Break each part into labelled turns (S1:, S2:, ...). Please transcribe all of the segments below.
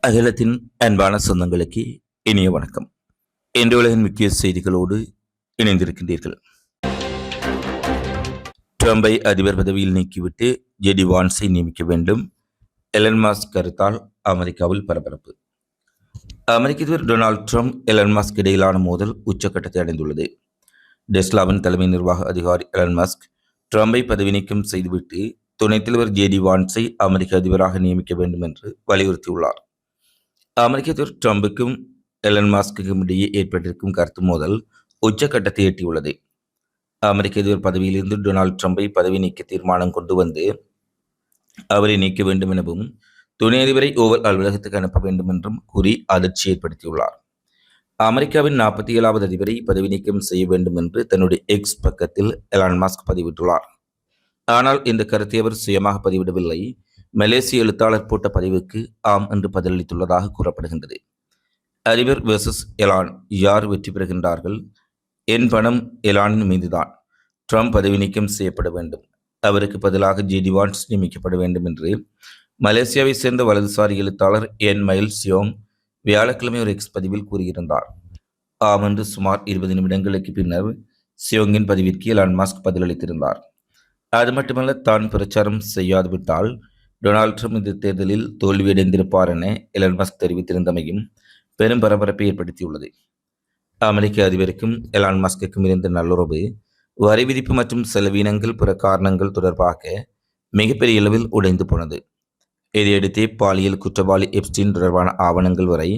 S1: அகிலத்தின் அன்பான சொந்தங்களுக்கு இனிய வணக்கம். இன்று உலகின் முக்கிய செய்திகளோடு இணைந்திருக்கின்றீர்கள். ட்ரம்பை அதிபர் பதவியில் நீக்கிவிட்டு ஜெடி வான்ஸை நியமிக்க வேண்டும். எலன் மாஸ்க் கருத்தால் அமெரிக்காவில் பரபரப்பு. அமெரிக்க அதிபர் டொனால்ட் ட்ரம்ப் எலன் மாஸ்க் இடையிலான மோதல் உச்சக்கட்டத்தை அடைந்துள்ளது. டெஸ்லாவின் தலைமை நிர்வாக அதிகாரி எலன் மாஸ்க் ட்ரம்பை பதவி நீக்கம் செய்துவிட்டு துணைத் தலைவர் ஜேடி வான்ஸை அமெரிக்க அதிபராக நியமிக்க வேண்டும் என்று வலியுறுத்தியுள்ளார். அமெரிக்க அதிபர் ட்ரம்புக்கும் எலன் மாஸ்க்குக்கும் இடையே ஏற்பட்டிருக்கும் கருத்து மோதல் உச்சக்கட்டத்தை எட்டியுள்ளது. அமெரிக்க அதிபர் பதவியிலிருந்து டொனால்ட் ட்ரம்பை பதவி நீக்க தீர்மானம் கொண்டு வந்து அவரை நீக்க வேண்டும் எனவும் துணை அதிபரை ஓவர் அலுவலகத்துக்கு அனுப்ப வேண்டும் என்றும் கூறி அதிர்ச்சி ஏற்படுத்தியுள்ளார். அமெரிக்காவின் நாற்பத்தி ஏழாவது அதிபரை பதவி நீக்கம் செய்ய வேண்டும் என்று தன்னுடைய எக்ஸ் பக்கத்தில் எலான் மாஸ்க் பதிவிட்டுள்ளார். ஆனால் இந்த கருத்தை அவர் சுயமாக பதிவிடவில்லை. மலேசிய எழுத்தாளர் போட்ட பதிவுக்கு ஆம் என்று பதிலளித்துள்ளதாக கூறப்படுகின்றது. அறிவர் வெர்சஸ் எலான் யார் வெற்றி பெறுகின்றார்கள்? என் பணம் எலானின் மீதுதான். ட்ரம்ப் பதவி நீக்கம் செய்யப்பட வேண்டும். அவருக்கு பதிலாக ஜிடி வான்ஸ் நியமிக்கப்பட வேண்டும் என்று. மலேசியாவை சேர்ந்த வலதுசாரி எழுத்தாளர் என் மைல் சியோங் வியாழக்கிழமை ஒரு எக்ஸ் பதிவில் கூறியிருந்தார். ஆம் என்று சுமார் இருபது நிமிடங்களுக்கு பின்னர் சியோங்கின் பதிவிற்கு எலான் மாஸ்க் பதிலளித்திருந்தார். அது மட்டுமல்ல தான் பிரச்சாரம் செய்யாது விட்டால் டொனால்ட் ட்ரம்ப் இந்த தேர்தலில் தோல்வியடைந்திருப்பார் என எலன் மஸ்க் தெரிவித்திருந்தமையும் பெரும் பரபரப்பை ஏற்படுத்தியுள்ளது. அமெரிக்க அதிபருக்கும் எலான் மஸ்குக்கும் இருந்த நல்லுறவு வரி விதிப்பு மற்றும் செலவீனங்கள் பிற காரணங்கள் தொடர்பாக மிகப்பெரிய அளவில் உடைந்து போனது. இதையடுத்தே பாலியல் குற்றவாளி எப்ஸ்டின் தொடர்பான ஆவணங்கள் வரை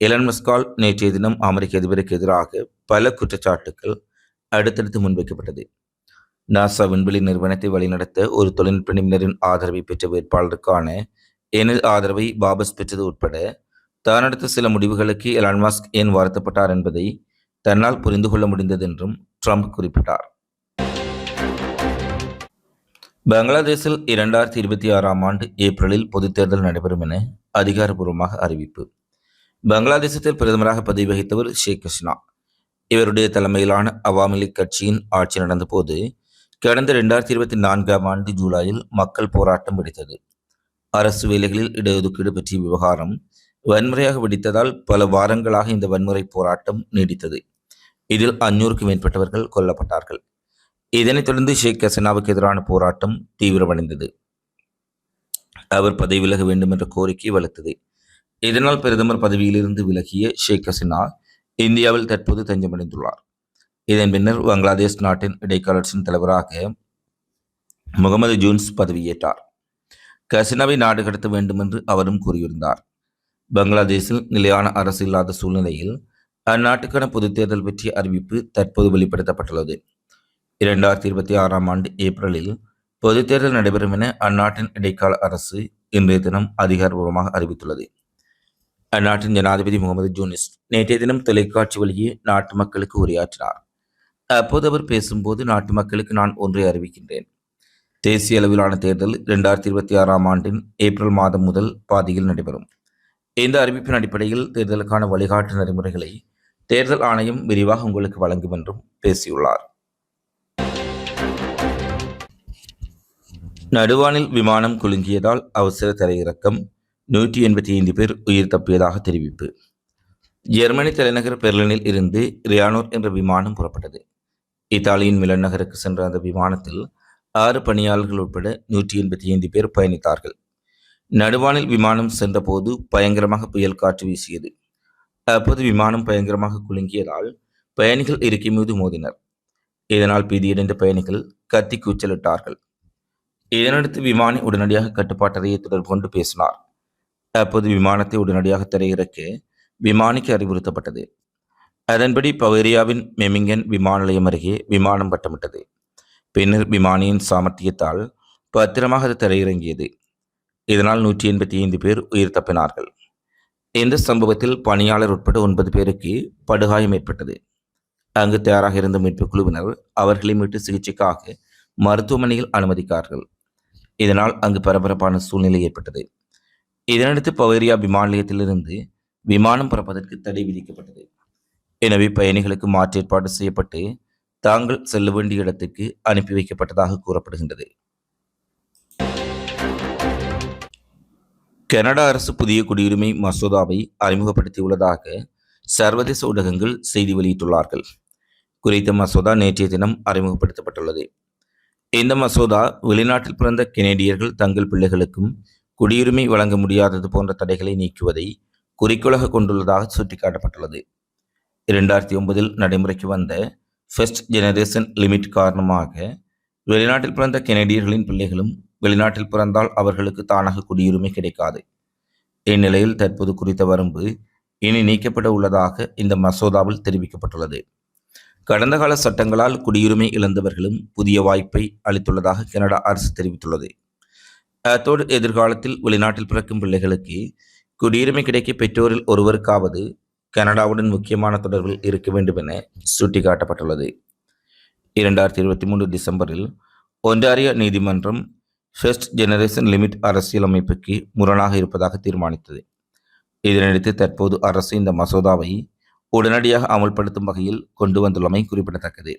S1: எலன் மஸ்கால் நேற்றைய தினம் அமெரிக்க அதிபருக்கு எதிராக பல குற்றச்சாட்டுகள் அடுத்தடுத்து முன்வைக்கப்பட்டது. நாசா விண்வெளி நிறுவனத்தை வழிநடத்த ஒரு தொழில்நுட்ப நிபுணரின் ஆதரவை பெற்ற வேட்பாளருக்கான எனது ஆதரவை பாபஸ் பெற்றது உட்பட தான் எடுத்த சில முடிவுகளுக்கு எலான் மாஸ்க் ஏன் வருத்தப்பட்டார் என்பதை தன்னால் புரிந்து கொள்ள முடிந்தது என்றும் ட்ரம்ப் குறிப்பிட்டார். பங்களாதேஷில் இரண்டாயிரத்தி இருபத்தி ஆறாம் ஆண்டு ஏப்ரலில் பொதுத் தேர்தல் நடைபெறும் என அதிகாரப்பூர்வமாக அறிவிப்பு. பங்களாதேசத்தில் பிரதமராக பதவி வகித்தவர் ஷேக் ஹசினா. இவருடைய தலைமையிலான அவாமி லீக் கட்சியின் ஆட்சி நடந்தபோது கடந்த இரண்டாயிரத்தி இருபத்தி நான்காம் ஆண்டு ஜூலையில் மக்கள் போராட்டம் வெடித்தது. அரசு வேலைகளில் இடஒதுக்கீடு பற்றிய விவகாரம் வன்முறையாக வெடித்ததால் பல வாரங்களாக இந்த வன்முறை போராட்டம் நீடித்தது. இதில் அஞ்சூறுக்கும் மேற்பட்டவர்கள் கொல்லப்பட்டார்கள். இதனைத் தொடர்ந்து ஷேக் ஹசனாவுக்கு எதிரான போராட்டம் தீவிரமடைந்தது. அவர் பதவி விலக வேண்டும் என்ற கோரிக்கை வலுத்தது இதனால் பிரதமர் பதவியிலிருந்து விலகிய ஷேக் ஹசினா இந்தியாவில் தற்போது தஞ்சமடைந்துள்ளார். இதன் பின்னர் பங்களாதேஷ் நாட்டின் இடைக்கால அரசின் தலைவராக முகமது ஜூன்ஸ் பதவியேற்றார். கசினாவை நாடு கடத்த வேண்டும் என்று அவரும் கூறியிருந்தார். பங்களாதேஷில் நிலையான அரசு இல்லாத சூழ்நிலையில் அந்நாட்டுக்கான பொதுத் தேர்தல் பற்றிய அறிவிப்பு தற்போது வெளிப்படுத்தப்பட்டுள்ளது. இரண்டாயிரத்தி இருபத்தி ஆறாம் ஆண்டு ஏப்ரலில் பொதுத் தேர்தல் நடைபெறும் என அந்நாட்டின் இடைக்கால அரசு இன்றைய தினம் அதிகாரபூர்வமாக அறிவித்துள்ளது. அந்நாட்டின் ஜனாதிபதி முகமது ஜூனிஸ் நேற்றைய தினம் தொலைக்காட்சி வழியே நாட்டு மக்களுக்கு உரையாற்றினார். அப்போது அவர் பேசும்போது நாட்டு மக்களுக்கு நான் ஒன்றை அறிவிக்கின்றேன். தேசிய அளவிலான தேர்தல் இரண்டாயிரத்தி இருபத்தி ஆறாம் ஆண்டின் ஏப்ரல் மாதம் முதல் பாதியில் நடைபெறும். இந்த அறிவிப்பின் அடிப்படையில் தேர்தலுக்கான வழிகாட்டு நெறிமுறைகளை தேர்தல் ஆணையம் விரிவாக உங்களுக்கு வழங்கும் என்றும் பேசியுள்ளார். நடுவானில் விமானம் குலுங்கியதால் அவசர தரையிறக்கம் நூற்றி எண்பத்தி ஐந்து பேர் உயிர் தப்பியதாக தெரிவிப்பு. ஜெர்மனி தலைநகர் பெர்லினில் இருந்து ரியானோர் என்ற விமானம் புறப்பட்டது. இத்தாலியின் மிலன் நகருக்கு சென்ற அந்த விமானத்தில் ஆறு பணியாளர்கள் உட்பட நூற்றி எண்பத்தி ஐந்து பேர் பயணித்தார்கள். நடுவானில் விமானம் சென்றபோது பயங்கரமாக புயல் காற்று வீசியது. அப்போது விமானம் பயங்கரமாக குலுங்கியதால் பயணிகள் இருக்கை மீது மோதினர். இதனால் பீதியடைந்த பயணிகள் கத்தி கூச்சலிட்டார்கள். இதனடுத்து விமானி உடனடியாக கட்டுப்பாட்டறையை தொடர்பு கொண்டு பேசினார். அப்போது விமானத்தை உடனடியாக திரையிறக்க விமானிக்கு அறிவுறுத்தப்பட்டது. அதன்படி பவேரியாவின் மெமிங்கன் விமான நிலையம் அருகே விமானம் பட்டமிட்டது பின்னர் விமானியின் சாமர்த்தியத்தால் பத்திரமாக அது தரையிறங்கியது. இதனால் நூற்றி எண்பத்தி ஐந்து பேர் உயிர் தப்பினார்கள். இந்த சம்பவத்தில் பணியாளர் உட்பட ஒன்பது பேருக்கு படுகாயம் ஏற்பட்டது. அங்கு தயாராக இருந்த மீட்பு குழுவினர் அவர்களை மீட்டு சிகிச்சைக்காக மருத்துவமனையில் அனுமதிக்கார்கள் இதனால் அங்கு பரபரப்பான சூழ்நிலை ஏற்பட்டது. இதனடுத்து பவேரியா விமான நிலையத்திலிருந்து விமானம் பறப்பதற்கு தடை விதிக்கப்பட்டது. எனவே பயணிகளுக்கு மாற்று ஏற்பாடு செய்யப்பட்டு தாங்கள் செல்ல வேண்டிய இடத்துக்கு அனுப்பி வைக்கப்பட்டதாக கூறப்படுகின்றது. கனடா அரசு புதிய குடியுரிமை மசோதாவை அறிமுகப்படுத்தியுள்ளதாக சர்வதேச ஊடகங்கள் செய்தி வெளியிட்டுள்ளார்கள். குறித்த மசோதா நேற்றைய தினம் அறிமுகப்படுத்தப்பட்டுள்ளது. இந்த மசோதா வெளிநாட்டில் பிறந்த கெனேடியர்கள் தங்கள் பிள்ளைகளுக்கும் குடியுரிமை வழங்க முடியாதது போன்ற தடைகளை நீக்குவதை குறிக்கோளாக கொண்டுள்ளதாக சுட்டிக்காட்டப்பட்டுள்ளது. இரண்டாயிரத்தி ஒன்பதில் நடைமுறைக்கு வந்த ஃபர்ஸ்ட் ஜெனரேஷன் லிமிட் காரணமாக வெளிநாட்டில் பிறந்த கெனடியர்களின் பிள்ளைகளும் வெளிநாட்டில் பிறந்தால் அவர்களுக்கு தானாக குடியுரிமை கிடைக்காது. இந்நிலையில் தற்போது குறித்த வரம்பு இனி நீக்கப்பட உள்ளதாக இந்த மசோதாவில் தெரிவிக்கப்பட்டுள்ளது. கடந்த கால சட்டங்களால் குடியுரிமை இழந்தவர்களும் புதிய வாய்ப்பை அளித்துள்ளதாக கனடா அரசு தெரிவித்துள்ளது. அத்தோடு எதிர்காலத்தில் வெளிநாட்டில் பிறக்கும் பிள்ளைகளுக்கு குடியுரிமை கிடைக்க பெற்றோரில் ஒருவருக்காவது கனடாவுடன் முக்கியமான தொடர்பில் இருக்க வேண்டும் என சுட்டிக்காட்டப்பட்டுள்ளது. இரண்டாயிரத்தி இருபத்தி மூன்று டிசம்பரில் ஒன்டாரியோ நீதிமன்றம் ஃபர்ஸ்ட் ஜெனரேஷன் லிமிட் அரசியலமைப்புக்கு முரணாக இருப்பதாக தீர்மானித்தது. இதனையடுத்து தற்போது அரசு இந்த மசோதாவை உடனடியாக அமல்படுத்தும் வகையில் கொண்டு வந்துள்ளமை குறிப்பிடத்தக்கது.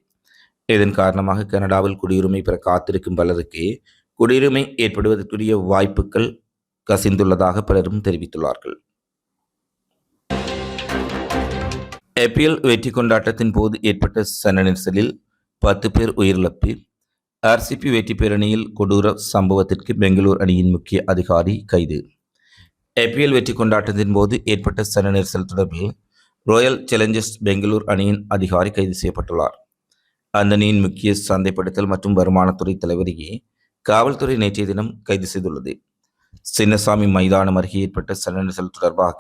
S1: இதன் காரணமாக கனடாவில் குடியுரிமை பெற காத்திருக்கும் பலருக்கு குடியுரிமை ஏற்படுவதற்குரிய வாய்ப்புகள் கசிந்துள்ளதாக பலரும் தெரிவித்துள்ளார்கள். ஏபிஎல் வெற்றி கொண்டாட்டத்தின் போது ஏற்பட்ட சன நெரிசலில் பத்து பேர் உயிரிழப்பு. ஆர்சிபி வெற்றி பேரணியில் கொடூர சம்பவத்திற்கு பெங்களூர் அணியின் முக்கிய அதிகாரி கைது. ஏபிஎல் வெற்றி கொண்டாட்டத்தின் போது ஏற்பட்ட சன நெரிசல் தொடர்பில் ராயல் சேலஞ்சர்ஸ் பெங்களூர் அணியின் அதிகாரி கைது செய்யப்பட்டுள்ளார். அந்த அணியின் முக்கிய சந்தைப்படுத்தல் மற்றும் வருமானத்துறை தலைவரையே காவல்துறை நேற்றைய தினம் கைது செய்துள்ளது. சின்னசாமி மைதானம் அருகே ஏற்பட்ட சன நெரிசல் தொடர்பாக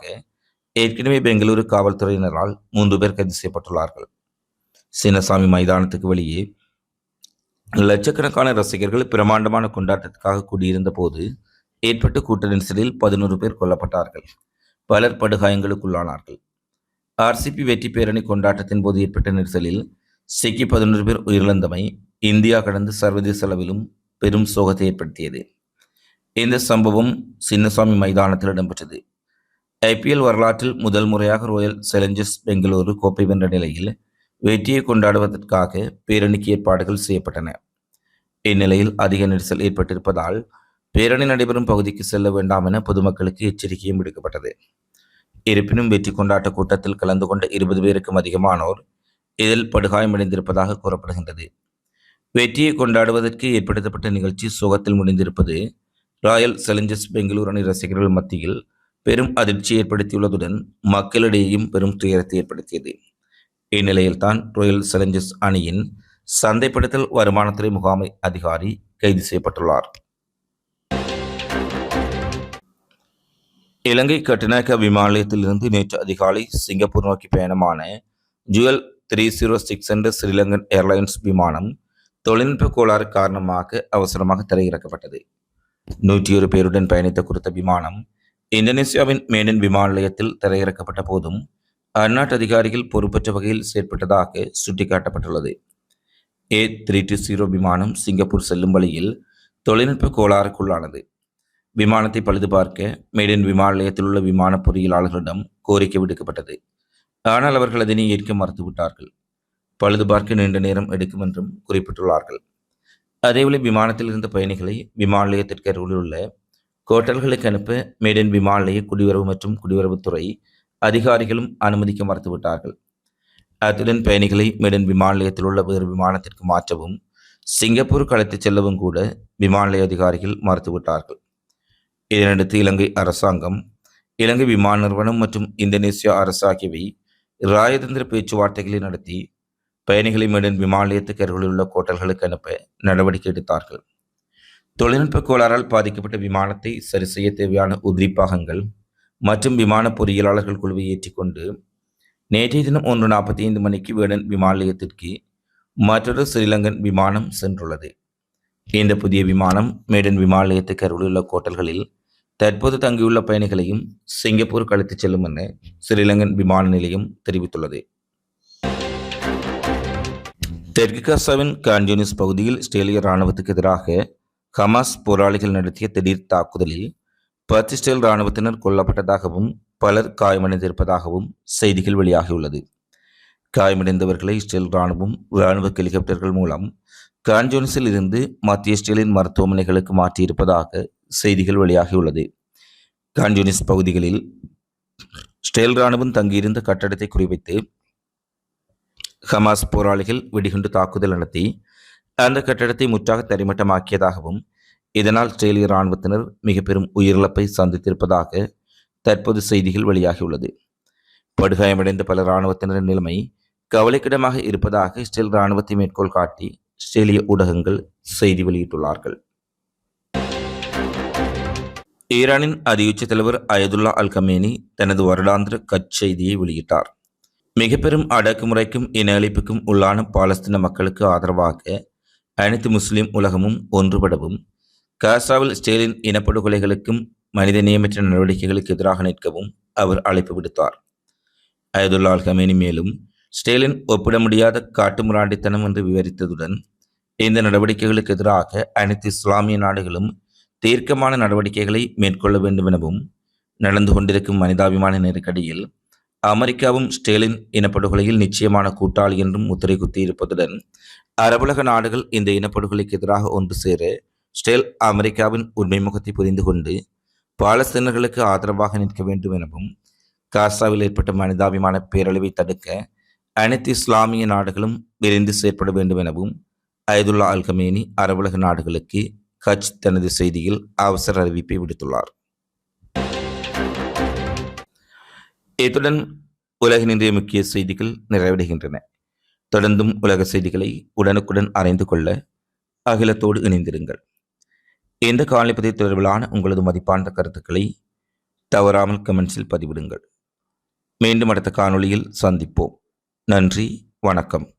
S1: ஏற்கனவே பெங்களூரு காவல்துறையினரால் மூன்று பேர் கைது செய்யப்பட்டுள்ளார்கள். சின்னசாமி மைதானத்துக்கு வெளியே லட்சக்கணக்கான ரசிகர்கள் பிரமாண்டமான கொண்டாட்டத்துக்காக கூடியிருந்த போது ஏற்பட்ட கூட்ட நெரிசலில் பதினோரு பேர் கொல்லப்பட்டார்கள். பலர் படுகாயங்களுக்குள்ளானார்கள். ஆர்சிபி வெற்றி பேரணி கொண்டாட்டத்தின் போது ஏற்பட்ட நெரிசலில் சிக்கி பதினொரு பேர் உயிரிழந்தமை இந்தியா கடந்து சர்வதேச அளவிலும் பெரும் சோகத்தை ஏற்படுத்தியது. இந்த சம்பவம் சின்னசாமி மைதானத்தில் இடம்பெற்றது. ஐபிஎல் வரலாற்றில் முதல் முறையாக ராயல் சேலஞ்சர்ஸ் பெங்களூரு கோப்பை வென்ற நிலையில் வெற்றியை கொண்டாடுவதற்காக பேரணிக்கு ஏற்பாடுகள் செய்யப்பட்டன. இந்நிலையில் அதிக நெரிசல் ஏற்பட்டிருப்பதால் பேரணி நடைபெறும் பகுதிக்கு செல்ல வேண்டாம் என பொதுமக்களுக்கு எச்சரிக்கையும் விடுக்கப்பட்டது. இருப்பினும் வெற்றி கொண்டாட்ட கூட்டத்தில் கலந்து கொண்ட இருபது பேருக்கும் அதிகமானோர் இதில் படுகாயமடைந்திருப்பதாக கூறப்படுகின்றது. வெற்றியை கொண்டாடுவதற்கு ஏற்படுத்தப்பட்ட நிகழ்ச்சி சோகத்தில் முடிந்திருப்பது ராயல் சேலஞ்சர்ஸ் பெங்களூர் அணி ரசிகர்கள் மத்தியில் பெரும் அதிர்ச்சி ஏற்படுத்தியுள்ளதுடன் மக்களிடையேயும் பெரும் துயரத்தை ஏற்படுத்தியது. இந்நிலையில்தான் ராயல் சேலஞ்சர்ஸ் அணியின் சந்தைப்படுத்தல் வருமானத்துறை முகாமை அதிகாரி கைது செய்யப்பட்டுள்ளார். இலங்கை கட்டுநாயக்க விமான நிலையத்திலிருந்து நேற்று அதிகாலை சிங்கப்பூர் நோக்கி பயணமான U L three zero six என்ற ஸ்ரீலங்கன் ஏர்லைன்ஸ் விமானம் தொழில்நுட்ப கோளாறு காரணமாக அவசரமாக தரையிறக்கப்பட்டது. நூற்றி ஒரு பேருடன் பயணித்த குறித்த விமானம் இந்தோனேசியாவின் மேடன் விமான நிலையத்தில் தரையிறக்கப்பட்ட போதும் அந்நாட்டு அதிகாரிகள் பொறுப்பற்ற வகையில் செயற்பட்டதாக சுட்டிக்காட்டப்பட்டுள்ளது. ஏ த்ரீ டூ ஜீரோ விமானம் சிங்கப்பூர் செல்லும் வழியில் தொழில்நுட்ப கோளாறுக்குள்ளானது. விமானத்தை பழுது பார்க்க மேடன் விமான நிலையத்தில் உள்ள விமான பொறியியலாளர்களிடம் கோரிக்கை விடுக்கப்பட்டது. ஆனால் அவர்கள் அதனை ஏற்க மறுத்துவிட்டார்கள். பழுது பார்க்க நீண்ட நேரம் எடுக்கும் என்றும் குறிப்பிட்டுள்ளார்கள். அதேவேளை விமானத்தில் இருந்த பயணிகளை விமான நிலையத்திற்கு அருகில் உள்ள ஹோட்டல்களுக்கு அனுப்ப மேடன் விமான நிலைய குடியுறவு மற்றும் குடியுறவுத்துறை அதிகாரிகளும் அனுமதிக்க மறுத்துவிட்டார்கள். அத்துடன் பயணிகளை மேடன் விமான நிலையத்தில் உள்ள வேறு விமானத்திற்கு மாற்றவும் சிங்கப்பூருக்கு அழைத்துச் செல்லவும் கூட விமான நிலைய அதிகாரிகள் மறுத்துவிட்டார்கள். இதனடுத்து இலங்கை அரசாங்கம் இலங்கை விமான நிறுவனம் மற்றும் இந்தோனேசியா அரசு ஆகியவை ராயதந்திர பேச்சுவார்த்தைகளை நடத்தி பயணிகளை மேடன் விமான நிலையத்துக்கு அருகில் உள்ள கோட்டல்களுக்கு அனுப்ப நடவடிக்கை எடுத்தார்கள். தொழில்நுட்ப கோளாறால் பாதிக்கப்பட்ட விமானத்தை சரி செய்ய தேவையான உதிரி பாகங்கள் மற்றும் விமான பொறியியலாளர்கள் குழுவை ஏற்றிக்கொண்டு நேற்றைய தினம் ஒன்று நாற்பத்தி ஐந்து மணிக்கு வேடன் விமான நிலையத்திற்கு மற்றொரு ஸ்ரீலங்கன் விமானம் சென்றுள்ளது. இந்த புதிய விமானம் மேடன் விமான நிலையத்துக்கு அருகிலுள்ள கோட்டல்களில் தற்போது தங்கியுள்ள பயணிகளையும் சிங்கப்பூர் அழைத்துச் செல்லும் என ஸ்ரீலங்கன் விமான நிலையம் தெரிவித்துள்ளது. தெற்கு காசாவின் கான்யூனிஸ் பகுதியில் இஸ்ரேலிய இராணுவத்துக்கு எதிராக ஹமாஸ் போராளிகள் நடத்திய திடீர் தாக்குதலில் பத்து இராணுவத்தினர் கொல்லப்பட்டதாகவும் பலர் காயமடைந்திருப்பதாகவும் செய்திகள் வெளியாகியுள்ளது. காயமடைந்தவர்களை இஸ்ரேல் இராணுவம் இராணுவ ஹெலிகாப்டர்கள் மூலம் கான்ஜோனிஸில் இருந்து மத்திய இஸ்ரேலின் மருத்துவமனைகளுக்கு மாற்றியிருப்பதாக செய்திகள் வெளியாகியுள்ளது. கான்ஜோனிஸ் பகுதிகளில் ஸ்டேல் ராணுவம் தங்கியிருந்த கட்டடத்தை குறிவைத்து ஹமாஸ் போராளிகள் வெடிகுண்டு தாக்குதல் நடத்தி அந்த கட்டடத்தை முற்றாக தரிமட்டமாக்கியதாகவும் இதனால் இஸ்ரேலிய இராணுவத்தினர் மிக பெரும் உயிரிழப்பை சந்தித்திருப்பதாக தற்போது செய்திகள் வெளியாகியுள்ளது. படுகாயமடைந்த பல இராணுவத்தினரின் நிலைமை கவலைக்கிடமாக இருப்பதாக இஸ்ரேல் இராணுவத்தை மேற்கோள் காட்டி இஸ்ரேலிய ஊடகங்கள் செய்தி வெளியிட்டுள்ளார்கள். ஈரானின் அதியுச்ச தலைவர் அயதுல்லா அல் கமேனி தனது வருடாந்திர கச்செய்தியை வெளியிட்டார். மிக பெரும் அடக்குமுறைக்கும் இன அழிப்புக்கும் உள்ளான பாலஸ்தீன மக்களுக்கு ஆதரவாக அனைத்து முஸ்லிம் உலகமும் ஒன்றுபடவும் காசாவில் ஸ்டேலின் இனப்படுகொலைகளுக்கும் மனித நியமற்ற நடவடிக்கைகளுக்கு எதிராக நிற்கவும் அவர் அழைப்பு விடுத்தார். அயதுல்லா ஹமேனி மேலும் ஸ்டேலின் ஒப்பிட முடியாத காட்டுமுராண்டித்தனம் என்று விவரித்ததுடன் இந்த நடவடிக்கைகளுக்கு எதிராக அனைத்து இஸ்லாமிய நாடுகளும் தீர்க்கமான நடவடிக்கைகளை மேற்கொள்ள வேண்டும் எனவும் நடந்து கொண்டிருக்கும் மனிதாபிமான நெருக்கடியில் அமெரிக்காவும் ஸ்டேலின் இனப்படுகொலையில் நிச்சயமான கூட்டாளி என்றும் முத்திரை குத்தியிருப்பதுடன் அரபுலக நாடுகள் இந்த இனப்படுகொலைக்கு எதிராக ஒன்று சேர ஸ்டேல் அமெரிக்காவின் உண்மை முகத்தை புரிந்து கொண்டு பாலஸ்தீனர்களுக்கு ஆதரவாக நிற்க வேண்டும் எனவும் காசாவில் ஏற்பட்ட மனிதாபிமான பேரழிவை தடுக்க அனைத்து இஸ்லாமிய நாடுகளும் விரைந்து செயற்பட வேண்டும் எனவும் அயதுல்லா அல்கமேனி அரபுலக நாடுகளுக்கு ஹஜ் தனது செய்தியில் அவசர அறிவிப்பை விடுத்துள்ளார். இத்துடன் உலகின் முக்கிய செய்திகள் நிறைவடைகின்றன. தொடர்ந்தும் உலக செய்திகளை உடனுக்குடன் அறிந்து கொள்ள அகிலத்தோடு இணைந்திருங்கள். இந்த காலைப்பதை தொடர்பிலான உங்களது மதிப்பான கருத்துக்களை தவறாமல் கமெண்ட்ஸில் பதிவிடுங்கள். மீண்டும் அடுத்த காணொளியில் சந்திப்போம். நன்றி வணக்கம்.